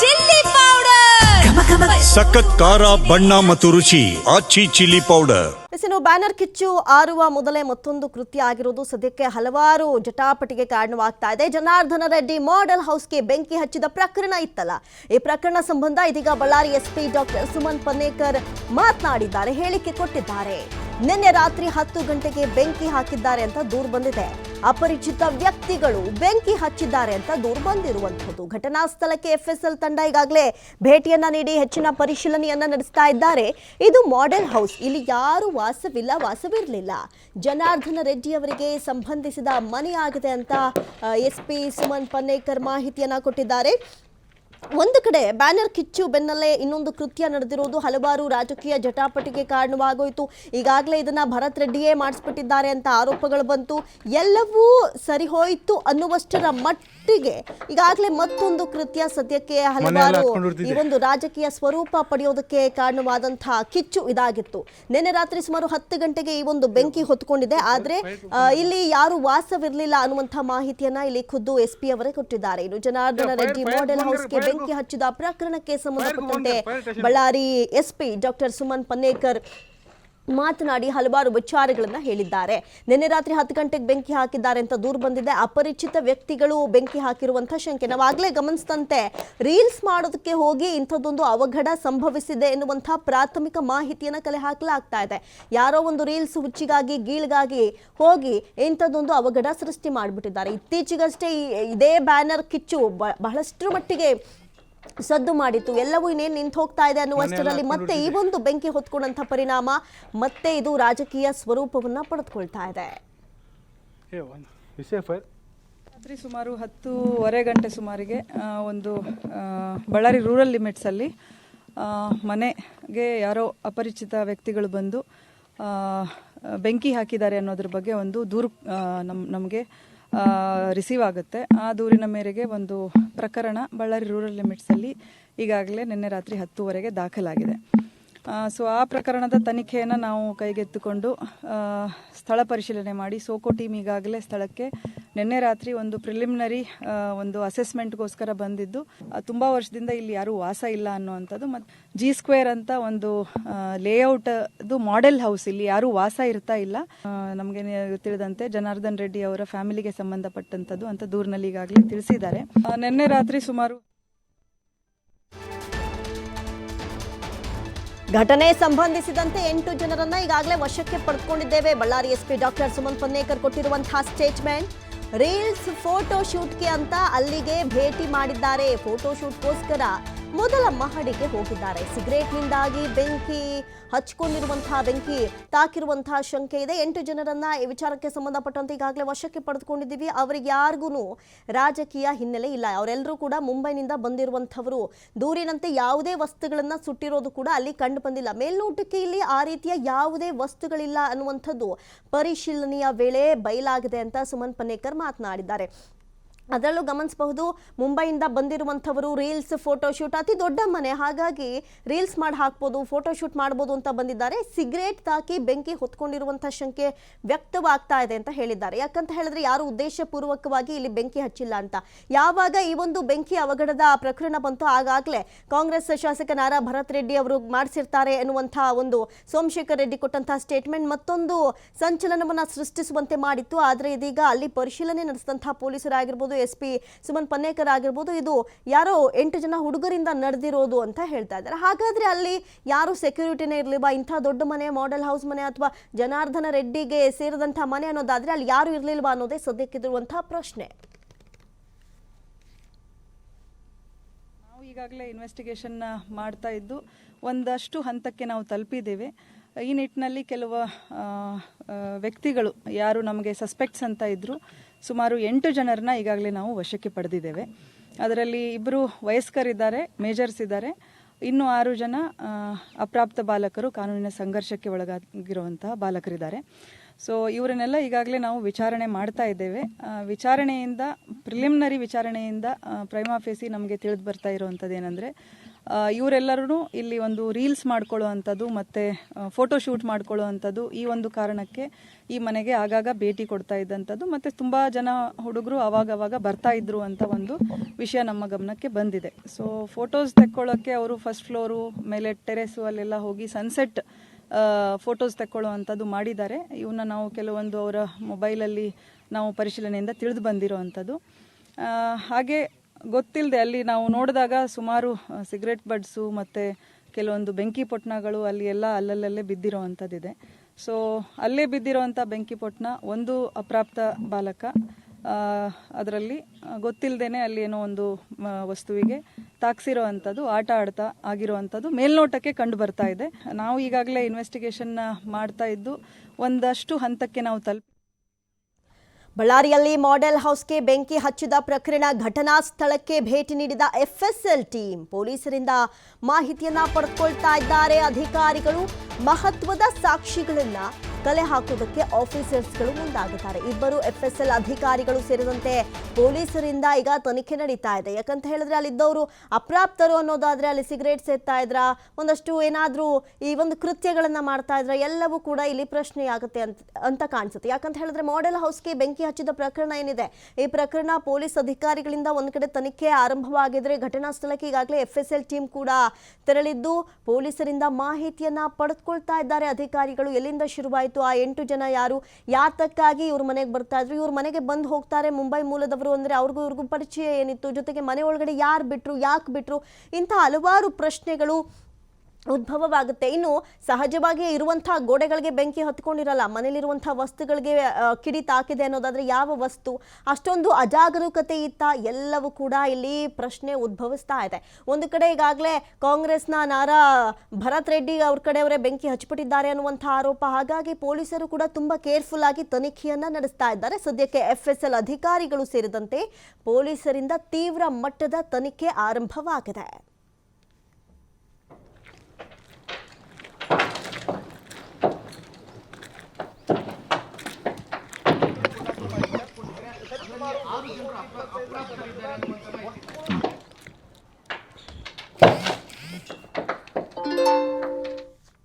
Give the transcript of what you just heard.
Chilli powder. ಸಖತ್ ಖಾರ ಬಣ್ಣ ಮತ್ತು ರುಚಿ ಆಚಿ ಚಿಲ್ಲಿ ಪೌಡರ್. ಇನ್ನು ಬ್ಯಾನರ್ ಕಿಚ್ಚು ಆರುವ ಮೊದಲೇ ಮತ್ತೊಂದು ಕೃತ್ಯ ಆಗಿರುವುದು ಸದ್ಯಕ್ಕೆ ಹಲವಾರು ಜಟಾಪಟಿಗೆ ಕಾರಣವಾಗ್ತಾ ಇದೆ ಜನಾರ್ದನ ರೆಡ್ಡಿ ಮಾಡೆಲ್ ಹೌಸ್ಗೆ ಬೆಂಕಿ ಹಚ್ಚಿದ ಪ್ರಕರಣ ಇತ್ತಲ್ಲ. ಈ ಪ್ರಕರಣ ಸಂಬಂಧ ಇದೀಗ ಬಳ್ಳಾರಿ ಎಸ್ಪಿ ಡಾಕ್ಟರ್ ಸುಮನ್ ಪನ್ನೇಕರ್ ಮಾತನಾಡಿದ್ದಾರೆ ಹೇಳಿಕೆ ಕೊಟ್ಟಿದ್ದಾರೆ. ನಿನ್ನೆ ರಾತ್ರಿ ಹತ್ತು ಗಂಟೆಗೆ ಬೆಂಕಿ ಹಾಕಿದ್ದಾರೆ ಅಂತ ದೂರು ಬಂದಿದೆ. ಅಪರಿಚಿತ ವ್ಯಕ್ತಿಗಳು ಬೆಂಕಿ ಹಚ್ಚಿದ್ದಾರೆ ಅಂತ ದೂರು ಬಂದಿರುವಂಥದ್ದು. ಘಟನಾ ಸ್ಥಳಕ್ಕೆ ಎಫ್ಎಸ್ಎಲ್ ತಂಡ ಈಗಾಗಲೇ ಭೇಟಿಯನ್ನ ನೀಡಿ ಹೆಚ್ಚಿನ ಪರಿಶೀಲನೆಯನ್ನ ನಡೆಸ್ತಾ ಇದ್ದಾರೆ. ಇದು ಮಾಡೆಲ್ ಹೌಸ್ ಇಲ್ಲಿ ಯಾರು ವಾಸವಿಲ್ಲ, ವಾಸವಿರಲಿಲ್ಲ. ಜನಾರ್ದನ ರೆಡ್ಡಿ ಅವರಿಗೆ ಸಂಬಂಧಿಸಿದ ಮನೆಯಾಗಿದೆ ಅಂತ ಎಸ್ ಪಿ ಸುಮನ್ ಪನ್ನೇಕರ್ ಮಾಹಿತಿಯನ್ನ ಕೊಟ್ಟಿದ್ದಾರೆ. ಒಂದು ಕಡೆ ಬ್ಯಾನರ್ ಕಿಚ್ಚು ಬೆನ್ನಲ್ಲೇ ಇನ್ನೊಂದು ಕೃತ್ಯ ನಡೆದಿರುವುದು ಹಲವಾರು ರಾಜಕೀಯ ಜಟಾಪಟಿಗೆ ಕಾರಣವಾಗೋಯಿತು. ಈಗಾಗಲೇ ಇದನ್ನ ಭರತ್ ರೆಡ್ಡಿಯೇ ಮಾಡಿಸ್ಬಿಟ್ಟಿದ್ದಾರೆ ಅಂತ ಆರೋಪಗಳು ಬಂತು. ಎಲ್ಲವೂ ಸರಿ ಹೋಯಿತು ಅನ್ನುವಷ್ಟರ ಮಟ್ಟಿಗೆ ಈಗಾಗಲೇ ಮತ್ತೊಂದು ಕೃತ್ಯ ಸದ್ಯಕ್ಕೆ ಹಲವಾರು ಈ ಒಂದು ರಾಜಕೀಯ ಸ್ವರೂಪ ಪಡೆಯೋದಕ್ಕೆ ಕಾರಣವಾದಂತಹ ಕಿಚ್ಚು ಇದಾಗಿತ್ತು. ನಿನ್ನೆ ರಾತ್ರಿ ಸುಮಾರು ಹತ್ತು ಗಂಟೆಗೆ ಈ ಒಂದು ಬೆಂಕಿ ಹೊತ್ಕೊಂಡಿದೆ. ಆದ್ರೆ ಇಲ್ಲಿ ಯಾರು ವಾಸವಿರಲಿಲ್ಲ ಅನ್ನುವಂತಹ ಮಾಹಿತಿಯನ್ನ ಇಲ್ಲಿ ಖುದ್ದು ಎಸ್ಪಿ ಅವರೇ ಕೊಟ್ಟಿದ್ದಾರೆ. ಇನ್ನು ಜನಾರ್ದನ ರೆಡ್ಡಿ ಮಾಡೆಲ್ ಹೌಸ್ಗೆ ಬೆಂಕಿ ಹಚ್ಚಿದ ಪ್ರಕರಣಕ್ಕೆ ಸಂಬಂಧಪಟ್ಟಂತೆ ಬಳ್ಳಾರಿ ಎಸ್ಪಿ ಡಾಕ್ಟರ್ ಸುಮನ್ ಪನ್ನೇಕರ್ ಮಾತನಾಡಿ ಹಲವಾರು ವಿಚಾರಗಳನ್ನ ಹೇಳಿದ್ದಾರೆ. ನಿನ್ನೆ ರಾತ್ರಿ ಹತ್ತು ಗಂಟೆಗೆ ಬೆಂಕಿ ಹಾಕಿದ್ದಾರೆ ಅಂತ ದೂರು ಬಂದಿದೆ. ಅಪರಿಚಿತ ವ್ಯಕ್ತಿಗಳು ಬೆಂಕಿ ಹಾಕಿರುವಂತಹ ಶಂಕೆ. ನಾವಾಗಲೇ ಗಮನಿಸಿದಂತೆ ರೀಲ್ಸ್ ಮಾಡೋದಕ್ಕೆ ಹೋಗಿ ಇಂಥದ್ದೊಂದು ಅವಘಡ ಸಂಭವಿಸಿದೆ ಎನ್ನುವಂತಹ ಪ್ರಾಥಮಿಕ ಮಾಹಿತಿಯನ್ನ ಕಲೆ ಹಾಕಲಾಗ್ತಾ ಇದೆ. ಯಾರೋ ಒಂದು ರೀಲ್ಸ್ ಹುಚ್ಚಿಗಾಗಿ ಗೀಳ್ಗಾಗಿ ಹೋಗಿ ಇಂಥದ್ದೊಂದು ಅವಘಡ ಸೃಷ್ಟಿ ಮಾಡಿಬಿಟ್ಟಿದ್ದಾರೆ. ಇತ್ತೀಚೆಗಷ್ಟೇ ಇದೇ ಬ್ಯಾನರ್ ಕಿಚ್ಚು ಬಹಳಷ್ಟು ಮಟ್ಟಿಗೆ ಸದ್ದು ಮಾಡಿತ್ತು. ಎಲ್ಲವೂ ಇನ್ನೇನು ನಿಂತು ಹೋಗ್ತಾ ಇದೆ ಅನ್ನುವಷ್ಟರಲ್ಲಿ ಮತ್ತೆ ಈ ಒಂದು ಬೆಂಕಿ ಹೊತ್ಕೊಂಡಂಥ ಪರಿಣಾಮ ಮತ್ತೆ ಇದು ರಾಜಕೀಯ ಸ್ವರೂಪವನ್ನ ಪಡೆದುಕೊಳ್ತಾ ಇದೆ. ಏ ವಿಷಯ ಫೈರ್. ರಾತ್ರಿ ಸುಮಾರು ಹತ್ತೂವರೆ ಗಂಟೆ ಸುಮಾರಿಗೆ ಒಂದು ಬಳ್ಳಾರಿ ರೂರಲ್ ಲಿಮಿಟ್ಸಲ್ಲಿ ಅಲ್ಲಿ ಮನೆಗೆ ಯಾರೋ ಅಪರಿಚಿತ ವ್ಯಕ್ತಿಗಳು ಬಂದು ಆ, ಬೆಂಕಿ ಹಾಕಿದ್ದಾರೆ ಅನ್ನೋದ್ರ ಬಗ್ಗೆ ಒಂದು ದೂರು ನಮ್ ನಮಗೆ ರಿಸೀವ್ ಆಗುತ್ತೆ. ಆ ದೂರಿನ ಮೇರೆಗೆ ಒಂದು ಪ್ರಕರಣ ಬಳ್ಳಾರಿ ರೂರಲ್ ಲಿಮಿಟ್ಸಲ್ಲಿ ಈಗಾಗಲೇ ನಿನ್ನೆ ರಾತ್ರಿ ಹತ್ತುವರೆಗೆ ದಾಖಲಾಗಿದೆ. ಸೊ ಆ ಪ್ರಕರಣದ ತನಿಖೆಯನ್ನು ನಾವು ಕೈಗೆತ್ತಿಕೊಂಡು ಸ್ಥಳ ಪರಿಶೀಲನೆ ಮಾಡಿ. ಸೋಕೋ ಟೀಮ್ ಈಗಾಗಲೇ ಸ್ಥಳಕ್ಕೆ ನಿನ್ನೆ ರಾತ್ರಿ ಒಂದು ಪ್ರಿಲಿಮಿನರಿ ಒಂದು ಅಸೆಸ್ಮೆಂಟ್ಗೋಸ್ಕರ ಬಂದಿದ್ದು. ತುಂಬಾ ವರ್ಷದಿಂದ ಇಲ್ಲಿ ಯಾರೂ ವಾಸ ಇಲ್ಲ ಅನ್ನುವಂಥದ್ದು. ಮತ್ತು ಜಿ ಸ್ಕ್ವೇರ್ ಅಂತ ಒಂದು ಲೇಔಟ್ ಅದು ಮಾಡೆಲ್ ಹೌಸ್ ಇಲ್ಲಿ ಯಾರೂ ವಾಸ ಇರ್ತಾ ಇಲ್ಲ. ನಮಗೆ ತಿಳಿದಂತೆ ಜನಾರ್ದನ್ ರೆಡ್ಡಿ ಅವರ ಫ್ಯಾಮಿಲಿಗೆ ಸಂಬಂಧಪಟ್ಟಂಥದ್ದು ಅಂತ ದೂರಿನಲ್ಲಿ ಈಗಾಗಲೇ ತಿಳಿಸಿದ್ದಾರೆ. ನಿನ್ನೆ ರಾತ್ರಿ ಸುಮಾರು ಘಟನೆ ಸಂಬಂಧಿಸಿದಂತೆ ಎಂಟು ಜನರನ್ನ ಈಗಾಗಲೇ ವಶಕ್ಕೆ ಪಡೆದುಕೊಂಡಿದ್ದೇವೆ ಬಳ್ಳಾರಿ ಎಸ್ಪಿ ಡಾಕ್ಟರ್ ಸುಮನ್ ಪನ್ನೇಕರ್ ಕೊಟ್ಟಿರುವಂತಹ ಸ್ಟೇಟ್ಮೆಂಟ್ ರೀಲ್ಸ್ ಫೋಟೋ ಶೂಟ್ಗೆ ಅಂತ ಅಲ್ಲಿಗೆ ಭೇಟಿ ಮಾಡಿದ್ದಾರೆ. ಫೋಟೋ ಶೂಟ್ಗೋಸ್ಕರ ಮೊದಲ ಮಹಡಿಗೆ ಹೋಗಿದ್ದಾರೆ. ಸಿಗರೇಟ್ನಿಂದಾಗಿ ಬೆಂಕಿ ಹಚ್ಕೊಂಡಿರುವಂತಹ ಬೆಂಕಿ ತಾಕಿರುವಂತಹ ಶಂಕೆ ಇದೆ. ಎಂಟು ಜನರನ್ನ ಈ ವಿಚಾರಕ್ಕೆ ಸಂಬಂಧಪಟ್ಟಂತೆ ಈಗಾಗಲೇ ವಶಕ್ಕೆ ಪಡೆದುಕೊಂಡಿದ್ದೀವಿ. ಅವರಿಗೆ ಯಾರಿಗೂ ರಾಜಕೀಯ ಹಿನ್ನೆಲೆ ಇಲ್ಲ. ಅವರೆಲ್ಲರೂ ಕೂಡ ಮುಂಬೈನಿಂದ ಬಂದಿರುವಂಥವರು. ದೂರಿನಂತೆ ಯಾವುದೇ ವಸ್ತುಗಳನ್ನ ಸುಟ್ಟಿರೋದು ಕೂಡ ಅಲ್ಲಿ ಕಂಡು ಬಂದಿಲ್ಲ. ಮೇಲ್ನೋಟಕ್ಕೆ ಇಲ್ಲಿ ಆ ರೀತಿಯ ಯಾವುದೇ ವಸ್ತುಗಳಿಲ್ಲ ಅನ್ನುವಂಥದ್ದು ಪರಿಶೀಲನೆಯ ವೇಳೆ ಬಯಲಾಗಿದೆ ಅಂತ ಸುಮನ್ ಪನ್ನೇಕರ್ ಮಾತನಾಡಿದ್ದಾರೆ. ಅದರಲ್ಲೂ ಗಮನಿಸಬಹುದು, ಮುಂಬೈಯಿಂದ ಬಂದಿರುವಂಥವರು ರೀಲ್ಸ್ ಫೋಟೋಶೂಟ್ ಅತಿ ದೊಡ್ಡ ಮನೆ. ಹಾಗಾಗಿ ರೀಲ್ಸ್ ಮಾಡಿ ಹಾಕ್ಬೋದು ಫೋಟೋಶೂಟ್ ಮಾಡ್ಬೋದು ಅಂತ ಬಂದಿದ್ದಾರೆ. ಸಿಗರೇಟ್ ತಾಕಿ ಬೆಂಕಿ ಹೊತ್ಕೊಂಡಿರುವಂಥ ಶಂಕೆ ವ್ಯಕ್ತವಾಗ್ತಾ ಇದೆ ಅಂತ ಹೇಳಿದ್ದಾರೆ. ಯಾಕಂತ ಹೇಳಿದ್ರೆ ಯಾರು ಉದ್ದೇಶಪೂರ್ವಕವಾಗಿ ಇಲ್ಲಿ ಬೆಂಕಿ ಹಚ್ಚಿಲ್ಲ ಅಂತ. ಯಾವಾಗ ಈ ಒಂದು ಬೆಂಕಿ ಅವಘಡದ ಪ್ರಕರಣ ಬಂತು ಆಗಾಗಲೇ ಕಾಂಗ್ರೆಸ್ ಶಾಸಕ ನಾರಾ ಭರತ್ ರೆಡ್ಡಿ ಅವರು ಮಾಡಿಸಿರ್ತಾರೆ ಎನ್ನುವಂಥ ಒಂದು ಸೋಮಶೇಖರ್ ರೆಡ್ಡಿ ಕೊಟ್ಟಂತಹ ಸ್ಟೇಟ್ಮೆಂಟ್ ಮತ್ತೊಂದು ಸಂಚಲನವನ್ನು ಸೃಷ್ಟಿಸುವಂತೆ ಮಾಡಿತ್ತು. ಆದರೆ ಇದೀಗ ಅಲ್ಲಿ ಪರಿಶೀಲನೆ ನಡೆಸಿದಂತಹ ಪೊಲೀಸರಾಗಿರ್ಬೋದು ಎಸ್ ಪಿ ಸುಮನ್ ಪನ್ನೇಕರ್ ಆಗಿರ್ಬೋದು, ಇದು ಯಾರೋ ಎಂಟು ಜನ ಹುಡುಗರಿಂದ ನಡೆದಿರೋದು ಅಂತ ಹೇಳ್ತಾ ಇದ್ದಾರೆ. ಹಾಗಾದ್ರೆ ಅಲ್ಲಿ ಯಾರು ಸೆಕ್ಯೂರಿಟಿನೇ ಇರಲಿಲ್ವಾ ಇಂಥ ದೊಡ್ಡ ಮನೆ ಮಾಡೆಲ್ ಹೌಸ್ ಮನೆ ಅಥವಾ ಜನಾರ್ದನ ರೆಡ್ಡಿಗೆ ಸೇರಿದಂಥ ಮನೆ ಅನ್ನೋದಾದ್ರೆ ಅಲ್ಲಿ ಯಾರು ಇರಲಿಲ್ವಾ ಅನ್ನೋದೇ ಸದ್ಯಕ್ಕಿರುವಂತಹ ಪ್ರಶ್ನೆ. ಈಗಾಗಲೇ ಇನ್ವೆಸ್ಟಿಗೇಷನ್ ಮಾಡ್ತಾ ಇದ್ದು, ಒಂದಷ್ಟು ಹಂತಕ್ಕೆ ನಾವು ತಲುಪಿದ್ದೇವೆ. ಈ ನಿಟ್ಟಿನಲ್ಲಿ ಕೆಲವು ವ್ಯಕ್ತಿಗಳು ಯಾರು ನಮಗೆ ಸಸ್ಪೆಕ್ಟ್ಸ್ ಅಂತ ಇದ್ದರು ಸುಮಾರು ಎಂಟು ಜನರನ್ನ ಈಗಾಗಲೇ ನಾವು ವಶಕ್ಕೆ ಪಡೆದಿದ್ದೇವೆ. ಅದರಲ್ಲಿ ಇಬ್ಬರು ವಯಸ್ಕರಿದ್ದಾರೆ ಮೇಜರ್ಸ್ ಇದ್ದಾರೆ. ಇನ್ನು ಆರು ಜನ ಅಪ್ರಾಪ್ತ ಬಾಲಕರು ಕಾನೂನಿನ ಸಂಘರ್ಷಕ್ಕೆ ಒಳಗಾಗಿರುವಂತಹ ಬಾಲಕರಿದ್ದಾರೆ. ಸೊ ಇವರನ್ನೆಲ್ಲ ಈಗಾಗಲೇ ನಾವು ವಿಚಾರಣೆ ಮಾಡ್ತಾ ಇದ್ದೇವೆ. ವಿಚಾರಣೆಯಿಂದ ಪ್ರಿಲಿಮಿನರಿ ವಿಚಾರಣೆಯಿಂದ ಪ್ರೈಮಾಫೇಸಿ ನಮಗೆ ತಿಳಿದು ಬರ್ತಾ ಇರುವಂಥದ್ದು ಏನಂದರೆ ಇವರೆಲ್ಲರೂ ಇಲ್ಲಿ ಒಂದು ರೀಲ್ಸ್ ಮಾಡ್ಕೊಳ್ಳುವಂಥದ್ದು ಮತ್ತು ಫೋಟೋ ಶೂಟ್ ಮಾಡ್ಕೊಳ್ಳುವಂಥದ್ದು ಈ ಒಂದು ಕಾರಣಕ್ಕೆ ಈ ಮನೆಗೆ ಆಗಾಗ ಭೇಟಿ ಕೊಡ್ತಾ ಇದ್ದಂಥದ್ದು ಮತ್ತು ತುಂಬ ಜನ ಹುಡುಗರು ಅವಾಗವಾಗ ಬರ್ತಾ ಇದ್ರು ಅಂತ ಒಂದು ವಿಷಯ ನಮ್ಮ ಗಮನಕ್ಕೆ ಬಂದಿದೆ. ಸೊ ಫೋಟೋಸ್ ತೆಕ್ಕೊಳ್ಳೋಕ್ಕೆ ಅವರು ಫಸ್ಟ್ ಫ್ಲೋರು ಮೇಲೆ ಟೆರೆಸು ಅಲ್ಲೆಲ್ಲ ಹೋಗಿ ಸನ್ಸೆಟ್ ಫೋಟೋಸ್ ತೆಕ್ಕೊಳ್ಳುವಂಥದ್ದು ಮಾಡಿದ್ದಾರೆ. ಇವನ್ನ ನಾವು ಕೆಲವೊಂದು ಅವರ ಮೊಬೈಲಲ್ಲಿ ನಾವು ಪರಿಶೀಲನೆಯಿಂದ ತಿಳಿದು ಆ, ಹಾಗೆ ಗೊತ್ತಿಲ್ಲದೆ ಅಲ್ಲಿ ನಾವು ನೋಡಿದಾಗ ಸುಮಾರು ಸಿಗರೆಟ್ ಬಡ್ಸು ಮತ್ತು ಕೆಲವೊಂದು ಬೆಂಕಿ ಪೊಟ್ಟಣಗಳು ಅಲ್ಲಿ ಎಲ್ಲ ಅಲ್ಲಲ್ಲೇ ಬಿದ್ದಿರೋವಂಥದ್ದಿದೆ. ಸೊ ಅಲ್ಲೇ ಬಿದ್ದಿರೋವಂಥ ಬೆಂಕಿ ಪೊಟ್ಟಣ ಒಂದು ಅಪ್ರಾಪ್ತ ಬಾಲಕ ಅದರಲ್ಲಿ ಗೊತ್ತಿಲ್ಲದೇನೆ ಅಲ್ಲಿ ಏನೋ ಒಂದು ವಸ್ತುವಿಗೆ ತಾಕ್ಸಿರೋ ಅಂಥದ್ದು ಆಟ ಆಡ್ತಾ ಆಗಿರುವಂಥದ್ದು ಮೇಲ್ನೋಟಕ್ಕೆ ಕಂಡು ಬರ್ತಾ ಇದೆ. ನಾವು ಈಗಾಗಲೇ ಇನ್ವೆಸ್ಟಿಗೇಷನ್ನ ಮಾಡ್ತಾ ಇದ್ದು ಒಂದಷ್ಟು ಹಂತಕ್ಕೆ ನಾವು ತಲುಪಿ ಬಳ್ಳಾರಿಯಲ್ಲಿ ಮಾಡೆಲ್ ಹೌಸ್ಗೆ ಬೆಂಕಿ ಹಚ್ಚಿದ ಪ್ರಕರಣ ಘಟನಾ ಸ್ಥಳಕ್ಕೆ ಭೇಟಿ ನೀಡಿದ ಎಫ್ಎಸ್ಎಲ್ ಟೀಮ್, ಪೊಲೀಸರಿಂದ ಮಾಹಿತಿಯನ್ನ ಪಡೆದುಕೊಳ್ತಾ ಇದ್ದಾರೆ. ಅಧಿಕಾರಿಗಳು ಮಹತ್ವದ ಸಾಕ್ಷಿಗಳನ್ನ ಕಲೆ ಹಾಕುವುದಕ್ಕೆ ಆಫೀಸರ್ಸ್ಗಳು ಮುಂದಾಗುತ್ತಾರೆ ಇಬ್ಬರು ಎಫ್ಎಸ್ಎಲ್ ಅಧಿಕಾರಿಗಳು ಸೇರಿದಂತೆ ಪೊಲೀಸರಿಂದ ಈಗ ತನಿಖೆ ನಡೀತಾ ಇದೆ. ಯಾಕಂತ ಹೇಳಿದ್ರೆ ಅಲ್ಲಿದ್ದವರು ಅಪ್ರಾಪ್ತರು ಅನ್ನೋದಾದ್ರೆ ಅಲ್ಲಿ ಸಿಗರೇಟ್ ಸೇರ್ತಾ ಇದ್ರ? ಒಂದಷ್ಟು ಏನಾದರೂ ಈ ಒಂದು ಕೃತ್ಯಗಳನ್ನ ಮಾಡ್ತಾ ಇದ್ರ? ಎಲ್ಲವೂ ಕೂಡ ಇಲ್ಲಿ ಪ್ರಶ್ನೆ ಆಗುತ್ತೆ ಅಂತ ಅಂತ ಕಾಣಿಸುತ್ತೆ. ಯಾಕಂತ ಹೇಳಿದ್ರೆ ಮಾಡೆಲ್ ಹೌಸ್ಗೆ ಬೆಂಕಿ ಹಚ್ಚಿದ ಪ್ರಕರಣ ಏನಿದೆ? ಈ ಪ್ರಕರಣ ಪೊಲೀಸ್ ಅಧಿಕಾರಿಗಳಿಂದ ಒಂದು ಕಡೆ ತನಿಖೆ ಆರಂಭವಾಗಿದ್ರೆ ಘಟನಾ ಸ್ಥಳಕ್ಕೆ ಈಗಾಗಲೇ ಎಫ್ ಎಸ್ ಎಲ್ ಟೀಮ್ ಕೂಡ ತೆರಳಿದ್ದು, ಪೊಲೀಸರಿಂದ ಮಾಹಿತಿಯನ್ನ ಪಡೆದುಕೊಳ್ತಾ ಇದ್ದಾರೆ ಅಧಿಕಾರಿಗಳು. ಎಲ್ಲಿಂದ ಶುರುವಾಯಿತು? ಆ ಎಂಟು ಜನ ಯಾರು? ಯಾತಕ್ಕಾಗಿ ಇವ್ರ ಮನೆಗೆ ಬರ್ತಾ ಇದ್ರು? ಇವ್ರ ಮನೆಗೆ ಬಂದು ಹೋಗ್ತಾರೆ ಮುಂಬೈ ಮೂಲದವರು ಅಂದರೆ ಅವ್ರಿಗೂ ಇವ್ರಿಗೂ ಪರಿಚಯ ಏನಿತ್ತು? ಜೊತೆಗೆ ಮನೆ ಒಳಗಡೆ ಯಾರು ಬಿಟ್ಟರು ಯಾಕೆ ಬಿಟ್ಟರು ಇಂಥ ಹಲವಾರು ಪ್ರಶ್ನೆಗಳು ಉದ್ಭವವಾಗುತ್ತೆ. ಇನ್ನು ಸಹಜವಾಗಿ ಇರುವಂತಹ ಗೋಡೆಗಳಿಗೆ ಬೆಂಕಿ ಹತ್ಕೊಂಡಿರಲ್ಲ ಮನೇಲಿರುವಂತಹ ವಸ್ತುಗಳಿಗೆ ಕಿಡಿ ತಾಕಿದೆ ಅನ್ನೋದಾದ್ರೆ ಯಾವ ವಸ್ತು? ಅಷ್ಟೊಂದು ಅಜಾಗರೂಕತೆ ಇತ್ತ ಎಲ್ಲವೂ ಕೂಡ ಇಲ್ಲಿ ಪ್ರಶ್ನೆ ಉದ್ಭವಿಸ್ತಾ ಇದೆ. ಒಂದು ಕಡೆ ಈಗಾಗಲೇ ಕಾಂಗ್ರೆಸ್ನ ನಾರಾ ಭರತ್ ರೆಡ್ಡಿ ಅವ್ರ ಕಡೆಯವರೇ ಬೆಂಕಿ ಹಚ್ಚಿಬಿಟ್ಟಿದ್ದಾರೆ ಅನ್ನುವಂತಹ ಆರೋಪ. ಹಾಗಾಗಿ ಪೊಲೀಸರು ಕೂಡ ತುಂಬಾ ಕೇರ್ಫುಲ್ ಆಗಿ ತನಿಖೆಯನ್ನ ನಡೆಸ್ತಾ ಇದ್ದಾರೆ. ಸದ್ಯಕ್ಕೆ ಎಫ್ ಎಸ್ ಎಲ್ ಅಧಿಕಾರಿಗಳು ಸೇರಿದಂತೆ ಪೊಲೀಸರಿಂದ ತೀವ್ರ ಮಟ್ಟದ ತನಿಖೆ ಆರಂಭವಾಗಿದೆ.